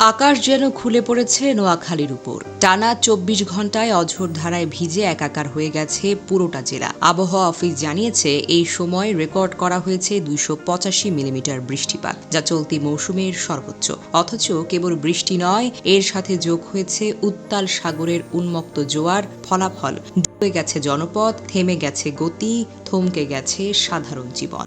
আকাশ যেন খুলে পড়েছে নোয়াখালীর উপর। টানা চব্বিশ ঘন্টায় অঝোর ধারায় ভিজে একাকার হয়ে গেছে পুরোটা জেলা। আবহাওয়া অফিস জানিয়েছে, এই সময় রেকর্ড করা হয়েছে দুইশো পঁচাশি মিলিমিটার বৃষ্টিপাত, যা চলতি মৌসুমের সর্বোচ্চ। অথচ কেবল বৃষ্টি নয়, এর সাথে যোগ হয়েছে উত্তাল সাগরের উন্মুক্ত জোয়ার ফলাফল। ডুবে গেছে জনপদ থেমে গেছে গতি, থমকে গেছে সাধারণ জীবন।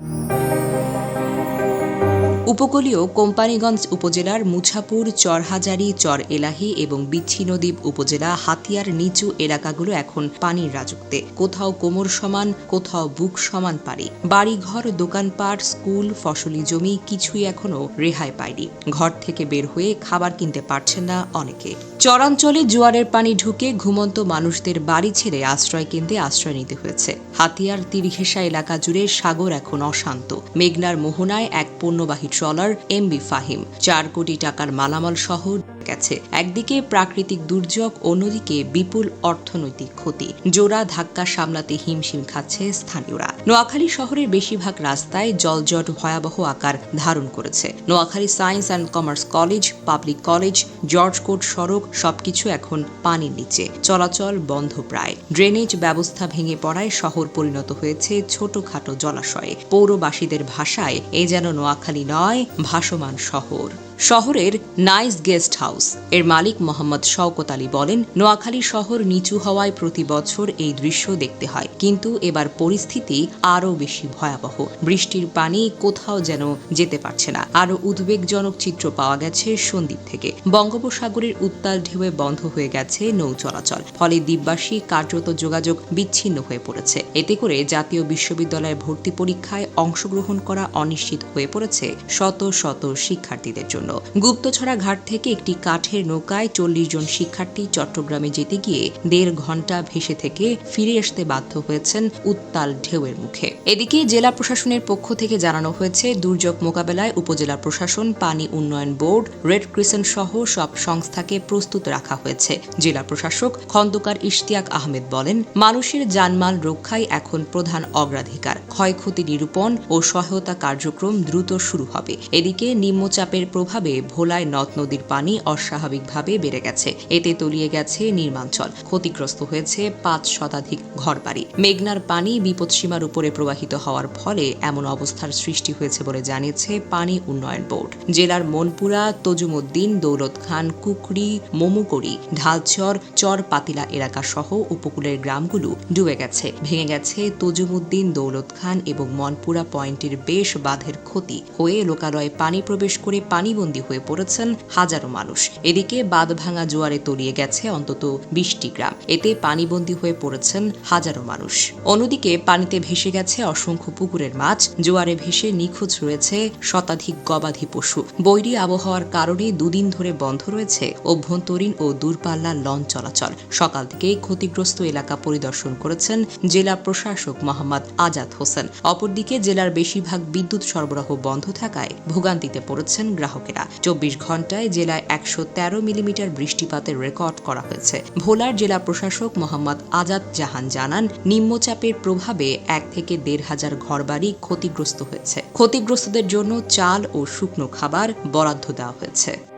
উপকূলীয় কোম্পানিগঞ্জ উপজেলার মুছাপুর, চরহাজারি চর এলাহি এবং বিচ্ছিন্নদ্বীপ উপজেলা হাতিয়ার নিচু এলাকাগুলো এখন পানির রাজত্বে। কোথাও কোমর সমান, কোথাও বুক সমান পানি। বাড়িঘর, দোকানপাট, স্কুল, ফসলি জমি কিছুই এখনও রেহাই পায়নি। ঘর থেকে বের হয়ে খাবার কিনতে পারছেন না অনেকে। চরাঞ্চলে জোয়ারের পানি ঢুকে ঘুমন্ত মানুষদের বাড়ি ছেড়ে আশ্রয় কেন্দ্রে আশ্রয় নিতে হয়েছে। হাতিয়ার তীরঘেঁষা এলাকা জুড়ে সাগর এখন অশান্ত। মেঘনার মোহনায় এক পণ্যবাহী ট্রলার এমবি ফাহিম। চার কোটি টাকার মালামাল সহ গেছে। একদিকে প্রাকৃতিক দুর্যোগ, অন্যদিকে বিপুল অর্থনৈতিক ক্ষতি। জোড়া ধাক্কা সামলাতে হিমশিম খাচ্ছে স্থানীয়রা। নোয়াখালী শহরের বেশিরভাগ রাস্তায় জলজট ভয়াবহ আকার ধারণ করেছে। Noakhali science and commerce college, public college, judge court সড়ক সবকিছু এখন পানির নিচে। চলাচল বন্ধ প্রায়। ড্রেনেজ ব্যবস্থা ভেঙে পড়ায় শহর পরিণত হয়েছে ছোটখাটো জলাশয়ে। পৌরবাসীদের ভাষায়, এ যেন নোয়াখালী নয়, ভাসমান শহর। শহরের নাইস গেস্ট হাউস। এর মালিক মোহাম্মদ শওকত আলী বলেন, নোয়াখালী শহর নিচু হওয়ায় প্রতি বছর এই দৃশ্য দেখতে হয়, কিন্তু এবার পরিস্থিতি আরও বেশি ভয়াবহ। বৃষ্টির পানি কোথাও যেন যেতে পারছে না। আরও উদ্বেগজনক চিত্র পাওয়া গেছে সন্দ্বীপ থেকে। বঙ্গোপসাগরের উত্তাল ঢেউয়ে বন্ধ হয়ে গেছে নৌ চলাচল, ফলে দ্বীপবাসী কার্যত যোগাযোগ বিচ্ছিন্ন হয়ে পড়েছে। এতে করে জাতীয় বিশ্ববিদ্যালয়ের ভর্তি পরীক্ষায় অংশগ্রহণ করা অনিশ্চিত হয়ে পড়েছে শত শত শিক্ষার্থীদের জন্য। গুপ্তছড়া ঘাট থেকে একটি কাঠের নৌকায় চল্লিশ জন শিক্ষার্থী চট্টগ্রামে যেতে গিয়ে দেড় ঘণ্টা ভেসে থেকে ফিরে আসতে বাধ্য হয়েছেন উত্তাল ঢেউয়ের মুখে। এদিকে জেলা প্রশাসনের পক্ষ থেকে জানানো হয়েছে, দুর্যোগ মোকাবেলায় উপজেলা প্রশাসন, পানি উন্নয়ন বোর্ড, রেড ক্রিসেন্ট সহ সব সংস্থাকে প্রস্তুত রাখা হয়েছে। জেলা প্রশাসক খন্দকার ইশতিয়াক আহমেদ বলেন, মানুষের জানমাল রক্ষাই এখন প্রধান অগ্রাধিকার। ক্ষয়ক্ষতি নিরূপণ ও সহায়তা কার্যক্রম দ্রুত শুরু হবে। এদিকে নিম্নচাপের প্রভাবে ভোলায় নদ নদীর পানি অস্বাভাবিকভাবে বেড়ে গেছে। এতে তলিয়ে গেছে নির্মাঞ্চল। ক্ষতিগ্রস্ত হয়েছে পাঁচ শতাধিক ঘরবাড়ি। মেঘনার পানি বিপদসীমার উপরে প্রবাহিত হওয়ার ফলে এমন অবস্থার সৃষ্টি হয়েছে বলে জানিয়েছে পানি উন্নয়ন বোর্ড। জেলার মনপুরা, তজুমুদ্দিন, দৌলত খান কুকরি মোমুকড়ি, ঢালচর চর পাতিলা এলাকা সহ উপকূলের গ্রামগুলো ডুবে গেছে। ভেঙে গেছে তজুমুদ্দিন, দৌলত খান এবং মনপুরা পয়েন্টের বেশ বাঁধের ক্ষতি হয়ে লোকালয়ে পানি প্রবেশ করে পানিবন্দী হয়ে পড়েছেন হাজারো মানুষ। এদিকে বাঁধ ভাঙা জোয়ারে তলিয়ে গেছে অন্তত বিশটি গ্রাম। এতে পানিবন্দী হয়ে পড়েছেন হাজারো মানুষ। অন্যদিকে পানিতে ভেসে গেছে অসংখ্য পুকুরের মাছ। জোয়ারে ভেসে নিখোঁজ রয়েছে শতাধিক গবাদি পশু। বৈরী আবহাওয়ার কারণে দুদিন ধরে বন্ধ রয়েছে অভ্যন্তরীণ ও দূরপাল্লার লঞ্চ চলাচল। সকাল থেকেই ক্ষতিগ্রস্ত এলাকা পরিদর্শন করেছেন জেলা প্রশাসক মোহাম্মদ আজাদ হোসেন। অপরদিকে জেলার বেশিরভাগ বিদ্যুৎ সরবরাহ বন্ধ থাকায় ভোগান্তিতে পড়েছেন গ্রাহকেরা। চব্বিশ ঘন্টায় জেলায় একশো তেরো মিলিমিটার বৃষ্টিপাতের রেকর্ড করা হয়েছে। ভোলার জেলা প্রশাসক মোহাম্মদ আজাদ জাহান জানান, নিম্নচাপের প্রভাবে এক থেকে দেড় হাজার ঘরবাড়ি ক্ষতিগ্রস্ত হয়েছে। ক্ষতিগ্রস্তদের জন্য চাল ও শুকনো খাবার বরাদ্দ দেওয়া হয়েছে।